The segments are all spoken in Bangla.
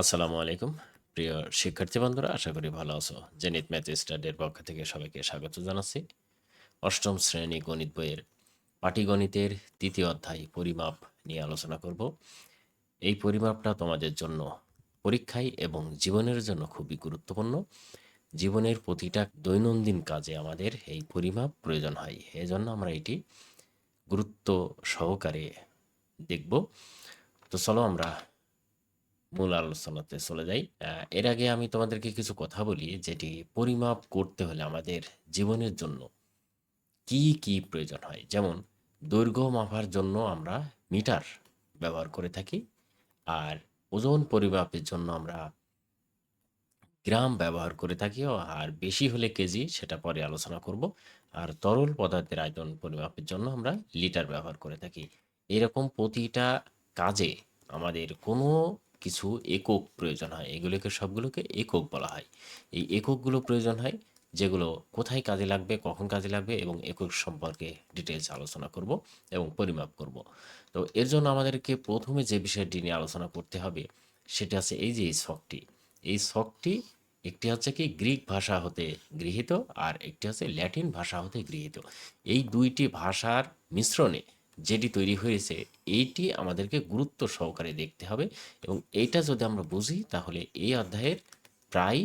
আসসালামু আলাইকুম। প্রিয় শিক্ষার্থী বন্ধুরা, আশা করি ভালো আছো। জেনিত ম্যাথ স্টাডির পক্ষ থেকে সবাইকে স্বাগত জানাচ্ছি। অষ্টম শ্রেণি গণিত বইয়ের পাটিগণিতের তৃতীয় অধ্যায় পরিমাপ নিয়ে আলোচনা করব। এই পরিমাপটা তোমাদের জন্য পরীক্ষায় এবং জীবনের জন্য খুবই গুরুত্বপূর্ণ। জীবনের প্রতিটা দৈনন্দিন কাজে আমাদের এই পরিমাপ প্রয়োজন হয়। এজন্য আমরা এটি গুরুত্ব সহকারে দেখব। তো চলো আমরা মূল আলোচনাতে চলে যাই। এর আগে আমি তোমাদেরকে কিছু কথা বলি, যেটি পরিমাপ করতে হলে আমাদের জীবনের জন্য কি কি প্রয়োজন হয়। যেমন, দৈর্ঘ্য মাপার জন্য আমরা মিটার ব্যবহার করে থাকি, আর ওজন পরিমাপের জন্য আমরা গ্রাম ব্যবহার করে থাকি, আর বেশি হলে কেজি সেটা পরে আলোচনা করব। আর তরল পদার্থের আয়তন পরিমাপের জন্য আমরা লিটার ব্যবহার করে থাকি। এরকম প্রতিটা কাজে আমাদের কোনো কিছু একক প্রয়োজন হয়। এগুলোকে সবগুলোকে একক বলা হয়। এই এককগুলো প্রয়োজন হয়, যেগুলো কোথায় কাজে লাগবে, কখন কাজে লাগবে এবং একক সম্পর্কে ডিটেলস আলোচনা করব এবং পরিমাপ করব। তো এর জন্য আমাদেরকে প্রথমে যে বিষয়টি নিয়ে আলোচনা করতে হবে, সেটা আছে এই যে এই শখটি এই শখটি একটি হচ্ছে কি গ্রিক ভাষা হতে গৃহীত আর একটি হচ্ছে ল্যাটিন ভাষা হতে গৃহীত। এই দুইটি ভাষার মিশ্রণে যেটি তৈরি হয়েছে, এইটি আমাদেরকে গুরুত্ব সহকারে দেখতে হবে এবং এইটা যদি আমরা বুঝি, তাহলে এই অধ্যায়ের প্রায়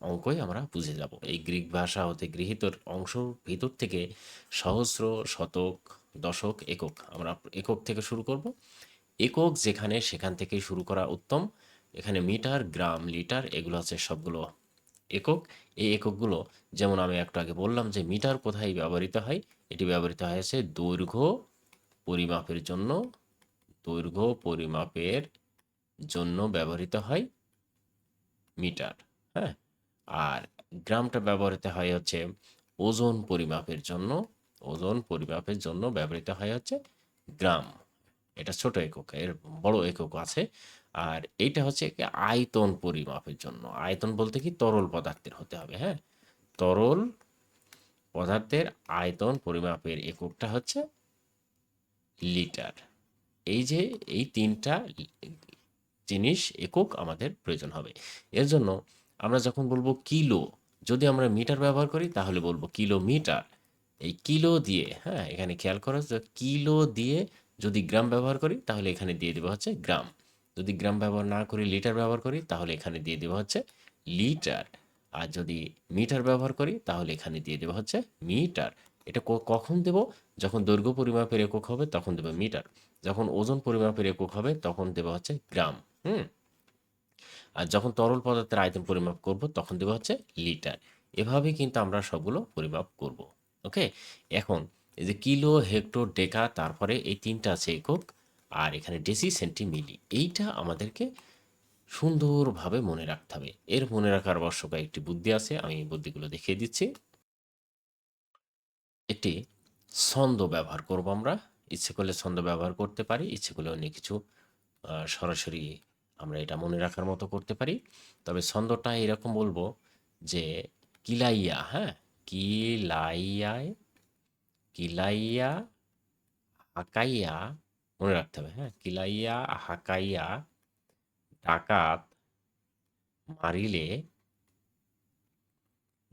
অঙ্কই আমরা বুঝে যাব। এই গ্রিক ভাষা হতে গৃহীত অংশ ভিতর থেকে সহস্র, শতক, দশক, একক। আমরা একক থেকে শুরু করব। একক যেখানে, সেখান থেকেই শুরু করা উত্তম। এখানে মিটার, গ্রাম, লিটার, এগুলো হচ্ছে সবগুলো একক। এই এককগুলো, যেমন আমি একটু আগে বললাম যে মিটার কোথায় ব্যবহৃত হয়? এটি ব্যবহৃত হয়েছে দৈর্ঘ্য পরিমাপের জন্য দৈর্ঘ্য পরিমাপের জন্য ব্যবহৃত হয় মিটার হ্যাঁ? আর গ্রামটা ব্যবহৃত হয় হচ্ছে ওজন পরিমাপের জন্য, ওজন পরিমাপের জন্য ব্যবহৃত হয় হচ্ছে গ্রাম। এটা ছোট একক, এর বড় একক আছে। আর এইটা হচ্ছে আয়তন পরিমাপের জন্য। আয়তন বলতে কি তরল পদার্থের হতে হবে হ্যাঁ? তরল পদার্থের আয়তন পরিমাপের এককটা হচ্ছে লিটার। এই যে এই তিনটা জিনিস একক আমাদের প্রয়োজন হবে। এর জন্য আমরা যখন বলব কিলো, যদি আমরা মিটার ব্যবহার করি, তাহলে বলব কিলোমিটার। এই কিলো দিয়ে হ্যাঁ এখানে খেয়াল করো যে কিলো দিয়ে যদি গ্রাম ব্যবহার করি, তাহলে এখানে দিয়ে দেবো হচ্ছে গ্রাম। যদি গ্রাম ব্যবহার না করি, লিটার ব্যবহার করি, তাহলে এখানে দিয়ে দেবো হচ্ছে লিটার। আর যদি মিটার ব্যবহার করি, তাহলে এখানে দিয়ে দেবো হচ্ছে মিটার। এটা কখন দেব? যখন দৈর্ঘ্য পরিমাপের একক হবে, তখন দেবো মিটার। যখন ওজন পরিমাপের একক হবে, তখন দেবো হচ্ছে গ্রাম, হুম? আর যখন তরল পদার্থের আয়তন পরিমাপ করব, তখন দেবো হচ্ছে লিটার। এভাবে কিন্তু আমরা সবগুলো পরিমাপ করব, ওকে? এখন, এই যে কিলো, হেক্টর, ডেকা, তারপরে এই তিনটা আছে একক, আর এখানে ডেসি সেন্টি মিলি এইটা আমাদেরকে সুন্দরভাবে মনে রাখতে হবে। এর মনে রাখার অবশ্য একটি বুদ্ধি আছে, আমি বুদ্ধিগুলো দেখিয়ে দিচ্ছি। একটি ছন্দ ব্যবহার করব আমরা। ইচ্ছে করলে ছন্দ ব্যবহার করতে পারি, ইচ্ছে করলে অন্য কিছু সরাসরি আমরা এটা মনে রাখার মতো করতে পারি। তবে ছন্দটা এরকম বলব যে কিলাইয়া হ্যাঁ? কিলাইয়ায়, কিলাইয়া, হাকাইয়া, মনে রাখতে হবে হ্যাঁ? কিলাইয়া, হাকাইয়া, ডাকাত মারিলে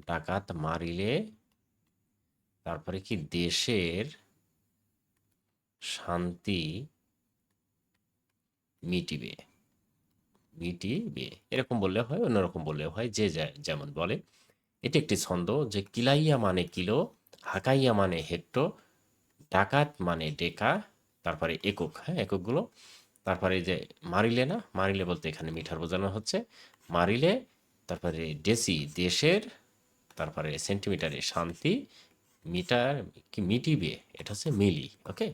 ডাকাত মারিলে তারপরে কি দেশের শান্তি মিটিবে মিটিবে। এরকম বললে হয়, অন্যরকম বললে হয়, যে যেমন বলে, এটি একটি ছন্দ যে কিলাইয়া মানে কিলো, হাকাইয়া মানে হেক্টর, ডাকাত মানে ডেকা, তারপরে একক হ্যাঁ এককগুলো। তারপরে যে মারিলে না, মারিলে বলতে এখানে মিঠার বোঝানো হচ্ছে। মারিলে, তারপরে ডেসি, দেশের, তারপরে সেন্টিমিটারে শান্তি মিটার কি মিটিবে এটা হচ্ছে মিলি, ওকে?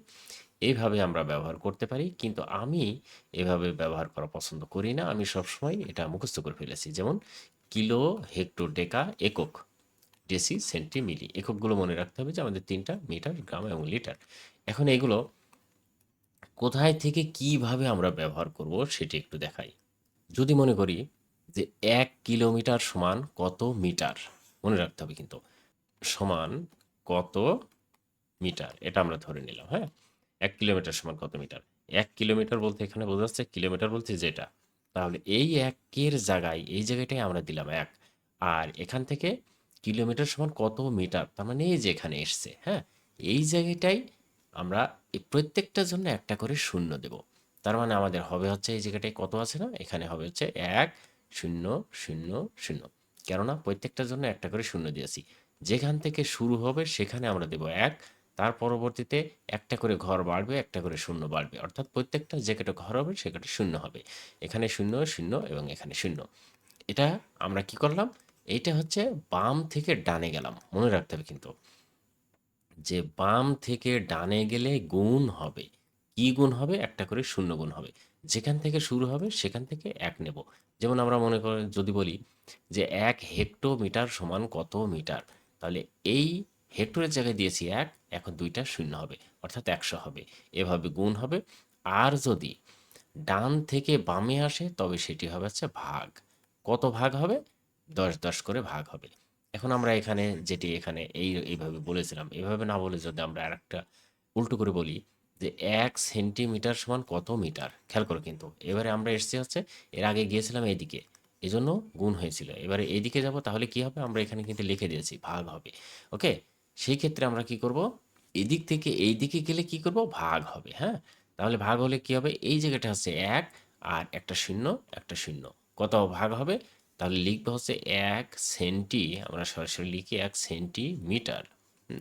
এইভাবে আমরা ব্যবহার করতে পারি, কিন্তু আমি এভাবে ব্যবহার করা পছন্দ করি না। আমি সবসময় এটা মুখস্থ করে ফেলেছি। যেমন কিলো, হেক্টর, ডেকা, একক, ডেসি সেন্টি মিলি এককগুলো মনে রাখতে হবে যে আমাদের তিনটা মিটার, গ্রাম এবং লিটার। এখন এগুলো কোথায় থেকে কীভাবে আমরা ব্যবহার করব সেটি একটু দেখাই। যদি মনে করি যে এক কিলোমিটার সমান কত মিটার, মনে রাখতে হবে কিন্তু, সমান কত মিটার? এটা আমরা ধরে নিলাম হ্যাঁ? এক কিলোমিটার সমান কত মিটার? এক কিলোমিটার বলতে এখানে বোঝা যাচ্ছে কিলোমিটার বলতে যেটা। তাহলে এই একের জায়গায়, এই জায়গাটাই আমরা দিলাম এক। আর এখান থেকে কিলোমিটার সমান কত মিটার? তার মানে এই যে এখানে এসছে হ্যাঁ? এই জায়গাটাই আমরা প্রত্যেকটার জন্য একটা করে শূন্য দেব। তার মানে আমাদের হবে হচ্ছে এই জায়গাটায় কত আছে না? এখানে হবে হচ্ছে এক, শূন্য শূন্য শূন্য। কেননা প্রত্যেকটার জন্য একটা করে শূন্য দিয়েছি। যেখান থেকে শুরু হবে সেখানে আমরা দেব এক, তার পরবর্তীতে একটা করে ঘর বাড়বে, একটা করে শূন্য বাড়বে। অর্থাৎ প্রত্যেকটা যে কটা ঘর হবে সে কটা শূন্য হবে। এখানে শূন্য শূন্য এবং এখানে শূন্য। এটা আমরা কি করলাম? এইটা হচ্ছে বাম থেকে ডানে গেলাম। মনে রাখতে হবে কিন্তু। যে বাম থেকে ডানে গেলে গুণ হবে। কি গুণ হবে? একটা করে শূন্য গুণ হবে। যেখান থেকে শুরু হবে সেখান থেকে এক নেব। যেমন আমরা মনে করি, যদি বলি যে এক হেক্টোমিটার সমান কত মিটার? তাহলে এই হেক্টরের জায়গায় দিয়েছি এক, এখন দুইটা শূন্য হবে, অর্থাৎ একশো হবে। এভাবে গুণ হবে। আর যদি ডান থেকে বামে আসে, তবে সেটি হবে হচ্ছে ভাগ। কত ভাগ হবে? দশ দশ করে ভাগ হবে। এখন আমরা এখানে যেটি এখানে এই, এইভাবে বলেছিলাম এইভাবে না বলে যদি আমরা আর একটা উল্টো করে বলি যে এক সেন্টিমিটার সমান কত মিটার? খেয়াল করো কিন্তু, এবারে আমরা এসছি হচ্ছে, এর আগে গিয়েছিলাম এইদিকে এজন্য গুণ হয়েছিল। এবারে এইদিকে যাব, তাহলে কি হবে? আমরা এখানে কিন্তু লিখে দিয়েছি, ভাগ হবে। ওকে? সেই ক্ষেত্রে আমরা কি করব? এদিক থেকে এই দিকে গেলে কি করব? ভাগ হবে হ্যাঁ? তাহলে ভাগ হলে কি হবে? এই জায়গাটা হচ্ছে এক আর একটা শূন্য একটা শূন্য। কত ভাগ হবে? তাহলে লিখবে হচ্ছে এক সেন্টি, আমরা সরাসরি লিখি এক সেন্টিমিটার।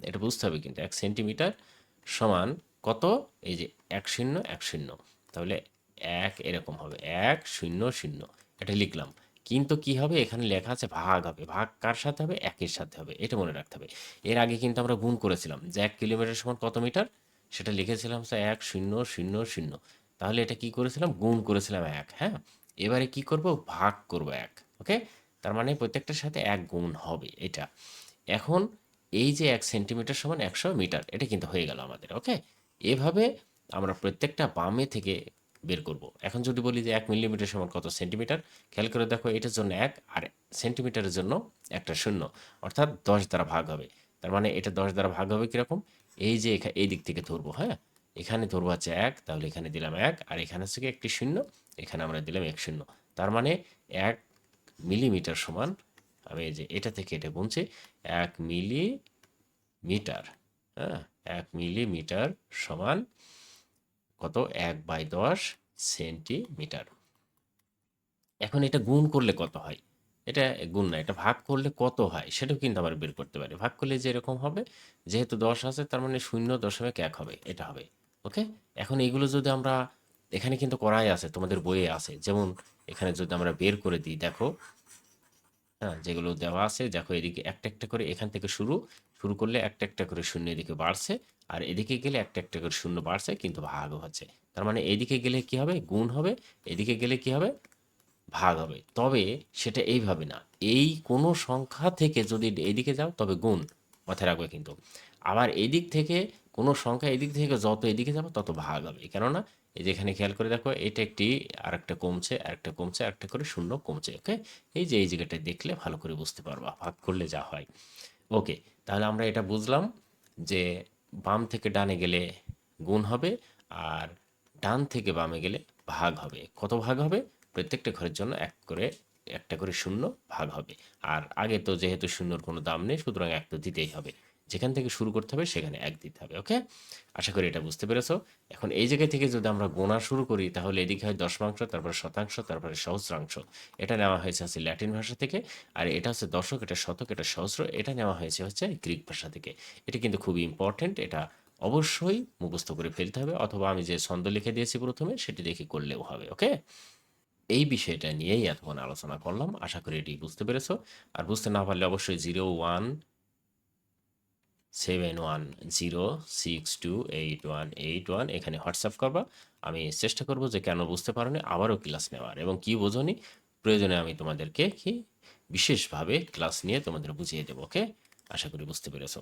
এটা বুঝতে হবে কিন্তু, এক সেন্টিমিটার সমান কত? এই যে এক শূন্য এক শূন্য। তাহলে এক এরকম হবে, এক শূন্য শূন্য। এটা লিখলাম। কিন্তু কি হবে? এখানে লেখা আছে ভাগ হবে। ভাগ কার সাথে হবে? একের সাথে হবে। এটা মনে রাখতে হবে। এর আগে কিন্তু আমরা গুণ করেছিলাম যে এক কিলোমিটার সমান কত মিটার? সেটা লিখেছিলাম স্যার এক শূন্য শূন্য শূন্য। তাহলে এটা কি করেছিলাম? গুণ করেছিলাম এক হ্যাঁ? এবারে কি করব? ভাগ করব এক ওকে তার মানে প্রত্যেকটার সাথে এক গুণ হবে এটা। এখন এই যে এক সেন্টিমিটার সমান একশো মিটার, এটা কিন্তু হয়ে গেল আমাদের ওকে এভাবে আমরা প্রত্যেকটা বামে থেকে বের করব। এখন যদি বলি যে এক মিলিমিটার সমান কত সেন্টিমিটার, খেয়াল করে দেখো এটার জন্য এক আর সেন্টিমিটারের জন্য একটা শূন্য। অর্থাৎ দশ দ্বারা ভাগ হবে। তার মানে এটা দশ দ্বারা ভাগ হবে কীরকম? এই যে এই দিক থেকে ধরবো হ্যাঁ? এখানে ধরবো হচ্ছে এক, তাহলে এখানে দিলাম এক, আর এখানে থেকে একটি শূন্য, এখানে আমরা দিলাম এক শূন্য। তার মানে এক মিলিমিটার সমান, আমি এই যে এটা থেকে এটা গুনছি, এক মিলি মিটার হ্যাঁ? এক মিলিমিটার সমান কত? এক বাই দশ সেন্টিমিটার। এখন এটা গুণ করলে কত হয়? এটা গুণ না, এটা ভাগ করলে কত হয়? সেটাও কিন্তু আবার বের করতে পারি। ভাগ করলে যে এরকম হবে, যেহেতু দশ আছে, তার মানে শূন্য দশমিক এক হবে, এটা হবে। ওকে? এখন এইগুলো যদি আমরা, এখানে কিন্তু করাই আছে, তোমাদের বইয়ে আছে। যেমন এখানে যদি আমরা বের করে দিই, দেখো হ্যাঁ যেগুলো দেওয়া আছে, দেখো এদিকে একটা একটা করে এখান থেকে শুরু শুরু করলে একটা একটা করে শূন্য এদিকে বাড়ছে। আর এদিকে গেলে একটা একটা করে শূন্য বাড়ছে, কিন্তু ভাগও হচ্ছে। তার মানে এদিকে গেলে কি হবে? গুণ হবে। এদিকে গেলে কি হবে? ভাগ হবে। তবে সেটা এইভাবে না। এই কোনো সংখ্যা থেকে যদি এদিকে যাও, তবে গুণ মাথায় রাখবে কিন্তু। আবার এদিক থেকে কোনো সংখ্যা এদিক থেকে যত এদিকে যাবে, তত ভাগ হবে। কেননা, এই যেখানে খেয়াল করে দেখো, এটা একটি, আরেকটা কমছে আরেকটা কমছে আর একটা করে শূন্য কমছে, ওকে? এই যে এই জায়গাটা দেখলে ভালো করে বুঝতে পারবা, ভাগ করলে যা হয়। ওকে, তাহলে আমরা এটা বুঝলাম যে বাম থেকে ডানে গেলে গুণ হবে আর ডান থেকে বামে গেলে ভাগ হবে। কত ভাগ হবে? প্রত্যেকটা ঘরের জন্য এক করে, একটা করে শূন্য ভাগ হবে। আর আগে তো যেহেতু শূন্যর কোনো দাম নেই, সুতরাং এক তো দিতেই হবে। যেখান থেকে শুরু করতে হবে, সেখানে এক দিতে হবে ওকে আশা করি এটা বুঝতে পেরেছ। এখন এই জায়গা থেকে যদি আমরা গোনা শুরু করি, তাহলে এদিকে হয় দশমাংশ, তারপরে শতাংশ, তারপরে সহস্রাংশ। এটা নেওয়া হয়েছে হচ্ছে ল্যাটিন ভাষা থেকে, আর এটা হচ্ছে দশক, এটা শতক, এটা সহস্র, এটা নেওয়া হয়েছে হচ্ছে গ্রিক ভাষা থেকে। এটা কিন্তু খুবই ইম্পর্টেন্ট এটা অবশ্যই মুখস্থ করে ফেলতে হবে, অথবা আমি যে ছন্দ লিখে দিয়েছি প্রথমে, সেটি দেখে করলেও হবে ওকে এই বিষয়টা নিয়েই এতক্ষণ আলোচনা করলাম, আশা করি এটি বুঝতে পেরেছ। আর বুঝতে না পারলে অবশ্যই zero one seven one zero six two eight one eight one এখানে হোয়াটসঅ্যাপ করবা। আমি চেষ্টা করব যে কেন বুঝতে পারোনি, আবারও ক্লাস নেওয়ার। এবং কি বোঝনি, প্রয়োজনে আমি তোমাদেরকে কি বিশেষভাবে ক্লাস নিয়ে তোমাদের বুঝিয়ে দেবো, ওকে? আশা করি বুঝতে পেরেছ।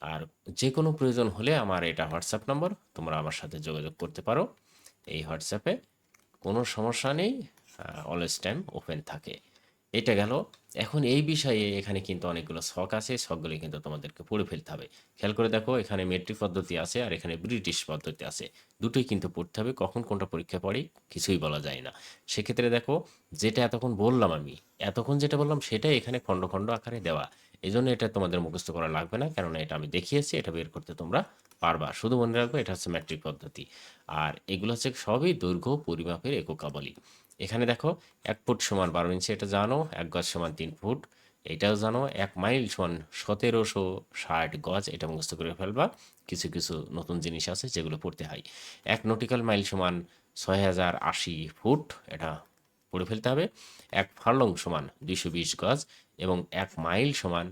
আর যে কোনো প্রয়োজন হলে আমার এটা হোয়াটসঅ্যাপ নম্বর, তোমরা আমার সাথে যোগাযোগ করতে পারো। এই হোয়াটসঅ্যাপে কোনো সমস্যা নেই অলওয়েজ টাইম ওপেন থাকে। এটা গেল। এখন এই বিষয়ে এখানে কিন্তু অনেকগুলো শখ আছে। শখগুলি কিন্তু তোমাদেরকে পড়ে ফেলতে হবে। খেয়াল করে দেখো, এখানে মেট্রিক পদ্ধতি আছে আর এখানে ব্রিটিশ পদ্ধতি আছে। দুটোই কিন্তু পড়তে হবে। কখন কোনটা পরীক্ষা পড়ে কিছুই বলা যায় না। সেক্ষেত্রে দেখো, যেটা এতক্ষণ বললাম আমি, এতক্ষণ যেটা বললাম সেটাই এখানে খণ্ড খণ্ড আকারে দেওয়া। এই জন্য এটা তোমাদের মুখস্থ করা লাগবে না, কেননা এটা আমি দেখিয়েছি, এটা বের করতে তোমরা পারবা। শুধু মনে রাখবে, এটা হচ্ছে ম্যাট্রিক পদ্ধতি। আর এগুলো হচ্ছে সবই দৈর্ঘ্য, পরিমাপের এককাবলী। এখানে দেখো এক ফুট সমান বারো ইঞ্চি এটা জানো, এক গজ সমান তিন ফুট, এটাও জানো, এক মাইল সমান সতেরোশো ষাট গজ, এটা মুখস্থ করে ফেলবা। কিছু কিছু নতুন জিনিস আছে যেগুলো পড়তে হয়। এক নটিক্যাল মাইল সমান ছয় হাজার আশি ফুট, এটা পড়ে ফেলতে হবে। এক ফার্লং সমান দুইশো বিশ গজ এবং এক মাইল সমান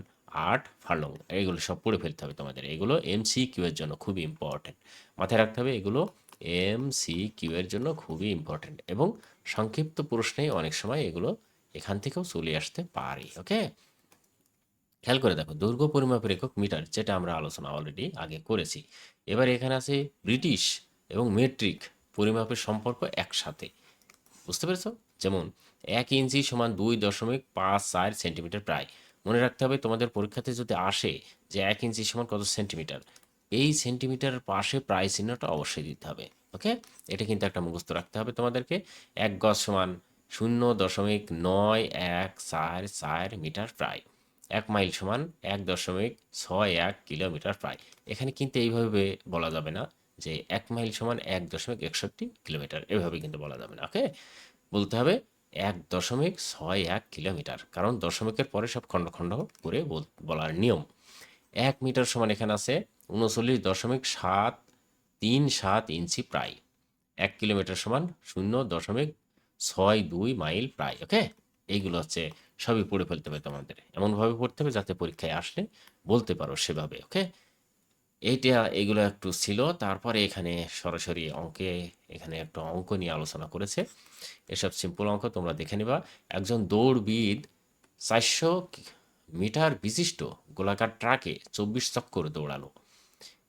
আট ফার্লং, এগুলো সব পড়ে ফেলতে হবে তোমাদের। এগুলো এমসি কিউ এর জন্য খুবই ইম্পর্টেন্ট মাথায় রাখতে হবে, এগুলো এম সি কিউ এর জন্য খুবই ইম্পর্টেন্ট এবং সংক্ষিপ্ত প্রশ্নে অনেক সময় এগুলো এখান থেকেও চলে আসতে পারে ওকে খেয়াল করে দেখো, দৈর্ঘ্য পরিমাপের একক মিটার, যেটা আমরা আলোচনা অলরেডি আগে করেছি। এবার এখানে আছে ব্রিটিশ এবং মেট্রিক পরিমাপের সম্পর্ক একসাথে। বুঝতে পেরেছ? যেমন, এক ইঞ্চি সমান দুই দশমিক পাঁচ চার সেন্টিমিটার প্রায়। মনে রাখতে হবে, তোমাদের পরীক্ষাতে যদি আসে যে এক ইঞ্চি সমান কত সেন্টিমিটার, এই সেন্টিমিটার পাশে প্রায় চিহ্নটা অবশ্যই দিতে হবে। ওকে? এটা কিন্তু একটা মুখস্থ রাখতে হবে তোমাদেরকে। এক গজ সমান শূন্য দশমিক নয় এক চার চার মিটার প্রায়। এক মাইল সমান এক দশমিক ছয় এক কিলোমিটার প্রায়। এখানে কিন্তু এইভাবে বলা যাবে না যে এক মাইল সমান এক দশমিক একষট্টি কিলোমিটার। এভাবে কিন্তু বলা যাবে না, ওকে? বলতে হবে এক দশমিক ছয় এক কিলোমিটার। কারণ দশমিকের পরে সব খণ্ড খণ্ড করে বল- বলার নিয়ম। এক মিটার সমান এখানে আছে উনচল্লিশ দশমিক সাত তিন সাত ইঞ্চি প্রায়। এক কিলোমিটার সমান শূন্য দশমিক ছয় দুই মাইল প্রায়, ওকে? এইগুলো হচ্ছে সবই পড়ে ফেলতে হবে তোমাদের। এমনভাবে পড়তে হবে যাতে পরীক্ষায় আসলে বলতে পারো সেভাবে, ওকে? এইটা এগুলো একটু ছিল। তারপরে এখানে সরাসরি অঙ্কে, এখানে একটু অঙ্ক নিয়ে আলোচনা করেছে। এসব সিম্পল অঙ্ক, তোমরা দেখে নিবা। একজন দৌড়বিদ চারশো মিটার বিশিষ্ট গোলাকার ট্রাকে চব্বিশ চক্কর দৌড়ালো।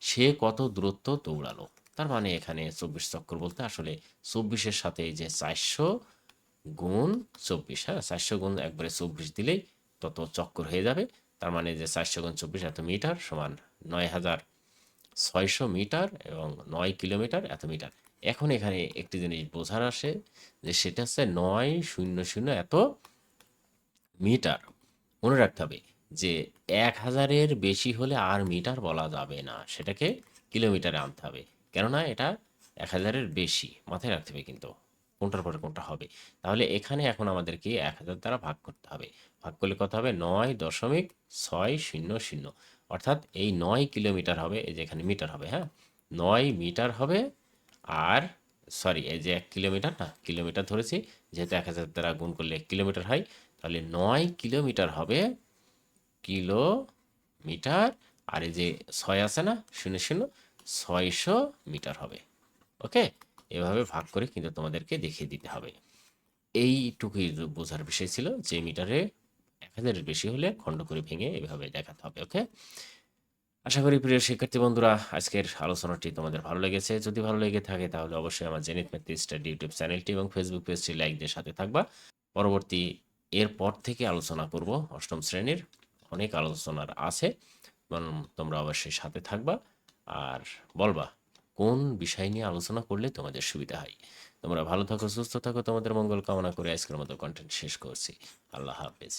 সে কত দূরত্ব দৌড়ালো। তার মানে এখানে চব্বিশ চক্কর বলতে আসলে চব্বিশের সাথে যে চারশো গুণ চব্বিশ হ্যাঁ? চারশো গুণ একবারে চব্বিশ দিলেই তত চক্কর হয়ে যাবে। তার মানে যে চারশো গুণ চব্বিশ এত মিটার সমান নয় হাজার ছয়শো মিটার এবং নয় কিলোমিটার এত মিটার। এখন এখানে একটি জিনিস বোঝার আসে যে সেটা হচ্ছে নয় শূন্য শূন্য এত মিটার। মনে রাখতে হবে যে এক হাজারের বেশি হলে আর মিটার বলা যাবে না, সেটাকে কিলোমিটারে আনতে হবে। কেননা এটা এক হাজারের বেশি, মাথায় রাখতে হবে কিন্তু, কোনটার পরে কোনটা হবে। তাহলে এখানে এখন আমাদেরকে এক হাজার দ্বারা ভাগ করতে হবে। ভাগ করলে কত হবে? নয় দশমিক ছয় শূন্য শূন্য। অর্থাৎ এই নয় কিলোমিটার হবে, এই যে এখানে মিটার হবে হ্যাঁ? নয় মিটার হবে আর, সরি, এই যে এক কিলোমিটার, না, কিলোমিটার ধরেছি, যেহেতু এক হাজার দ্বারা গুণ করলে এক কিলোমিটার হয়, তাহলে নয় কিলোমিটার হবে কিলোমিটার আর এই যে ছয় আছে না, শূন্য শূন্য, ছয়শো মিটার হবে। ওকে? এভাবে ভাগ করে কিন্তু তোমাদেরকে দেখিয়ে দিতে হবে। এইটুকুই বোঝার বিষয় ছিল যে মিটারে এক হাজারের বেশি হলে খণ্ড করে ভেঙে এভাবে দেখাতে হবে, ওকে? আশা করি প্রিয় শিক্ষার্থী বন্ধুরা, আজকের আলোচনাটি তোমাদের ভালো লেগেছে। যদি ভালো লেগে থাকে তাহলে অবশ্যই আমার জেনিত ম্যাথ স্টাডি ইউটিউব চ্যানেলটি এবং ফেসবুক পেজটি লাইক দিয়ে সাথে থাকবা। পরবর্তী, এরপর থেকে আলোচনা করব অষ্টম শ্রেণির অনেক আলোচনার আছে। তোমরা অবশ্যই সাথে থাকবা আর বলবা, কোন বিষয় নিয়ে আলোচনা করলে তোমাদের সুবিধা হয়? তোমরা ভালো থাকো, সুস্থ থাকো, তোমাদের মঙ্গল কামনা করে আজকের মতো কন্টেন্ট শেষ করছি। আল্লাহ হাফেজ।